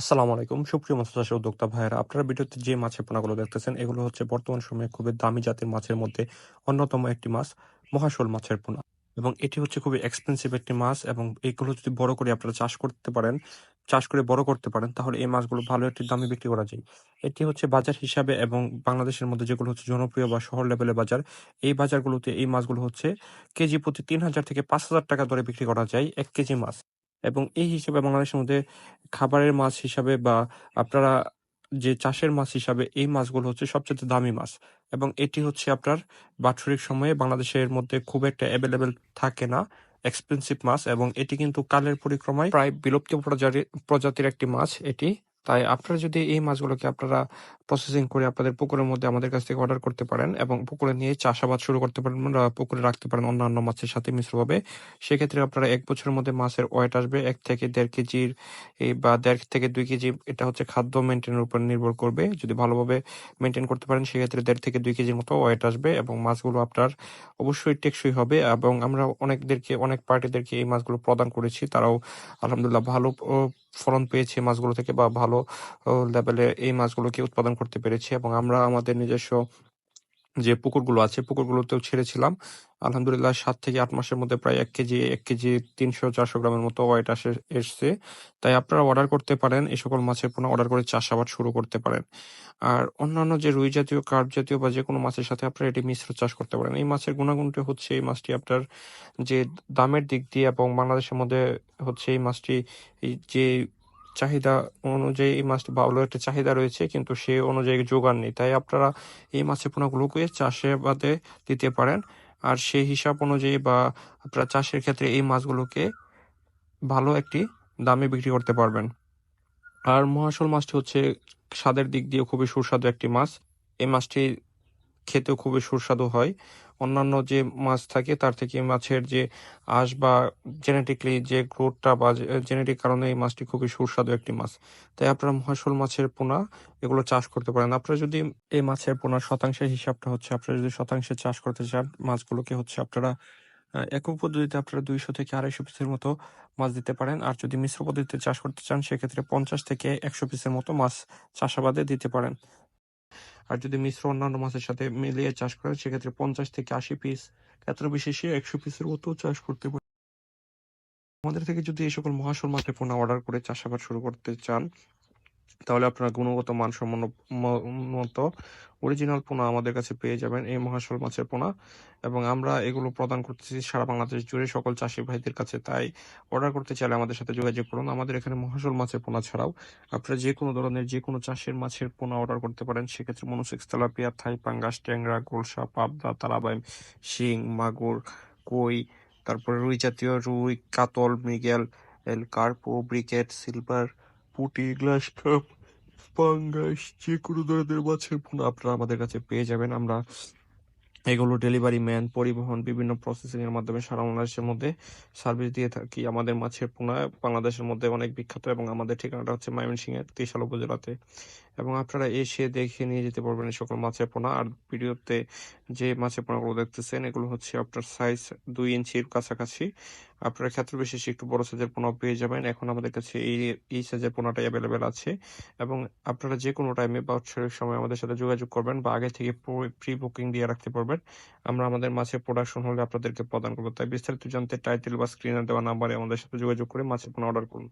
আসসালামু আলাইকুম। সুপ্রিয় মাছ চাষী উদ্যোক্তা ভাইয়েরা, আপনারা ভিডিওতে যে মাছের পোনাগুলো দেখতেছেন, এগুলো হচ্ছে বর্তমান সময়ে খুবই দামি জাতের মাছের মধ্যে অন্যতম একটি মাছ, মহাশোল মাছের পোনা। এবং এটি হচ্ছে খুবই এক্সপেন্সিভ একটি মাছ এবং এগুলো যদি বড় করে আপনারা চাষ করতে পারেন, চাষ করে বড় করতে পারেন, তাহলে এই মাছগুলো ভালো একটি দামে বিক্রি করা যায়। এটি হচ্ছে বাজার হিসাবে এবং বাংলাদেশের মধ্যে যেগুলো হচ্ছে জনপ্রিয় বা শহর লেভেলের বাজার, এই বাজারগুলোতে এই মাছগুলো হচ্ছে কেজি প্রতি তিন হাজার থেকে পাঁচ হাজার টাকা দরে বিক্রি করা যায় এক কেজি মাছ। এবং এই হিসাবে বাংলাদেশের মধ্যে খাবারের মাছ হিসাবে বা আপনারা যে চাষের মাছ হিসাবে এই মাছগুলো হচ্ছে সবচেয়ে দামি মাছ এবং এটি হচ্ছে আপনার বাৎসরিক সময়ে বাংলাদেশের মধ্যে খুব একটা অ্যাভেলেবেল থাকে না এক্সপেন্সিভ মাছ এবং এটি কিন্তু কালের পরিক্রমায় প্রায় বিলুপ্ত প্রজাতির একটি মাছ এটি। তাই আপনারা যদি এই মাছগুলোকে আপনারা প্রসেসিং করে আপনাদের পুকুরের মধ্যে আমাদের কাছ থেকে অর্ডার করতে পারেন এবং পুকুরে নিয়ে চাষাবাদ শুরু করতে পারেন পুকুরে রাখতে পারেন অন্যান্য মাছের সাথে মিশ্রভাবে, সেক্ষেত্রে আপনারা এক বছরের মধ্যে মাছের ওয়েট আসবে এক থেকে দেড় কেজির বা দেড় থেকে দুই কেজি, এটা হচ্ছে খাদ্য মেনটেনের উপর নির্ভর করবে। যদি ভালোভাবে মেনটেন করতে পারেন, সেক্ষেত্রে দেড় থেকে দুই কেজির মতো ওয়েট আসবে এবং মাছগুলো আপনার অবশ্যই টেকসই হবে এবং আমরা অনেকদেরকে, অনেক পার্টিদেরকে এই মাছগুলো প্রদান করেছি। তারাও আলহামদুলিল্লাহ ভালো ফলন পেয়েছে মাছগুলো থেকে বা ভালো লেভেলে এই মাছগুলোকে উৎপাদন করতে পেরেছি এবং আমরা আমাদের নিজস্ব যে পুকুরগুলো আছে, পুকুরগুলোতেও ছেড়েছিলাম। আলহামদুলিল্লাহ সাত থেকে আট মাসের মধ্যে প্রায় এক কেজি এক কেজি তিনশো চারশো গ্রামের মতো ওয়েট আসে এসছে। তাই আপনারা অর্ডার করতে পারেন এই সকল মাছের পোনা অর্ডার করে চাষাবাদ শুরু করতে পারেন। আর অন্যান্য যে রুই জাতীয় কার্প জাতীয় বা যে কোনো মাছের সাথে আপনারা এটি মিশ্র চাষ করতে পারেন। এই মাছের গুণাগুণটি হচ্ছে এই মাছটি আপনার যে দামের দিক দিয়ে এবং বাংলাদেশের মধ্যে হচ্ছে এই মাছটি যে চাহিদা অনুযায়ী এই মাছটি ভালো একটা চাহিদা রয়েছে, কিন্তু সে অনুযায়ী যোগান নেই। তাই আপনারা এই মাছের পোনাগুলোকে চাষাবাদে দিতে পারেন। আর সেই হিসাব অনুযায়ী বা আপনারা চাষের ক্ষেত্রে এই মাছগুলোকে ভালো একটি দামে বিক্রি করতে পারবেন। আর মহাশোল মাছটি হচ্ছে স্বাদের দিক দিয়ে খুবই সুস্বাদু একটি মাছ। এই মাছটি খেতেও খুবই সুস্বাদু হয়। অন্যান্য যে মাছ থাকে, তার থেকে মাছের যে আঁশ বা জেনেটিকলি যে গ্রোথটা বা জেনেটিক কারণে এই মাছটি খুবই সুস্বাদু একটি মাছ। তাই আপনারা মহাশোল মাছের পোনা এগুলো চাষ করতে পারেন। আপনারা যদি এই মাছের পোনার শতাংশের হিসাবটা হচ্ছে, আপনারা যদি শতাংশে চাষ করতে চান, মাছগুলোকে হচ্ছে আপনারা একক পদ্ধতিতে আপনারা দুইশো থেকে আড়াইশো পিসের মতো মাছ দিতে পারেন। আর যদি মিশ্র পদ্ধতিতে চাষ করতে চান, সেক্ষেত্রে পঞ্চাশ থেকে একশো পিসের মতো মাছ চাষাবাদে দিতে পারেন। আর যদি মিশ্র অন্যান্য মাছের সাথে মিলিয়ে চাষ করেন, সেক্ষেত্রে পঞ্চাশ থেকে আশি পিস ক্ষেত্র বিশেষে একশো পিসের মতো চাষ করতে পারে আমাদের থেকে যদি এই সকল মহাশোল মাঠে পোনা অর্ডার করে চাষাবাদ শুরু করতে চান তাহলে আপনারা গুণগত মান মানসম্মত অরিজিনাল পোনা আমাদের কাছে পেয়ে যাবেন এই মহাশোল মাছের পোনা। এবং আমরা এগুলো প্রদান করতেছি সারা বাংলাদেশ জুড়ে সকল চাষি ভাইদের কাছে। তাই অর্ডার করতে চাইলে আমাদের সাথে যোগাযোগ করুন। আমাদের এখানে মহাশোল মাছের পোনা ছাড়াও আপনারা যে কোনো ধরনের, যে কোনো চাষের মাছের পোনা অর্ডার করতে পারেন। সেক্ষেত্রে মনোসেক্স তেলাপিয়া থাই, পাঙ্গাস, ট্যাংরা, গোলসা, পাবদা তালাবাইম শিং, মাগুর, কই, তারপরে রুই জাতীয় রুই, কাতল, মৃগেল কার্পো, ব্রিকেট, সিলভার পুটি, গ্লাস কাপ, পাঙ্গাস, যে কোনো ধরনের মাছের পোনা আপনারা আমাদের কাছে পেয়ে যাবেন। আমরা এগুলো ডেলিভারি ম্যান, পরিবহন, বিভিন্ন প্রসেসিং এর মাধ্যমে সারা বাংলাদেশের মধ্যে সার্ভিস দিয়ে থাকি। আমাদের মাছের পোনা, বাংলাদেশের মধ্যে অনেক বিখ্যাত এবং আমাদের ঠিকানাটা হচ্ছে ময়মনসিংহের ত্রিশাল উপজেলাতে। এবং আপনারা এসে দেখে নিয়ে যেতে পারবেন সকল মাছের পোনা। আর ভিডিওতে যে মাছের পোনাগুলো দেখতেছেন, এগুলো হচ্ছে আপনার সাইজ দুই ইঞ্চির কাছাকাছি। আপনারা ক্ষেত্র বিশেষে একটু বড় সাইজের পোনা পেয়ে যাবেন। এখন আমাদের কাছে এই এই সাইজের পোনাটাই অ্যাভেলেবেল আছে। এবং আপনারা যে কোনো টাইমে বা উৎসবের সময় আমাদের সাথে যোগাযোগ করবেন বা আগে থেকে প্রি বুকিং দিয়ে রাখতে পারবেন। আমরা আমাদের মাছের প্রোডাকশন হলে আপনাদেরকে প্রদান করব। তাই বিস্তারিত জানতে টাইটেল বা স্ক্রিনে দেওয়া নাম্বারে আমাদের সাথে যোগাযোগ করে মাছের পণ্য অর্ডার করুন।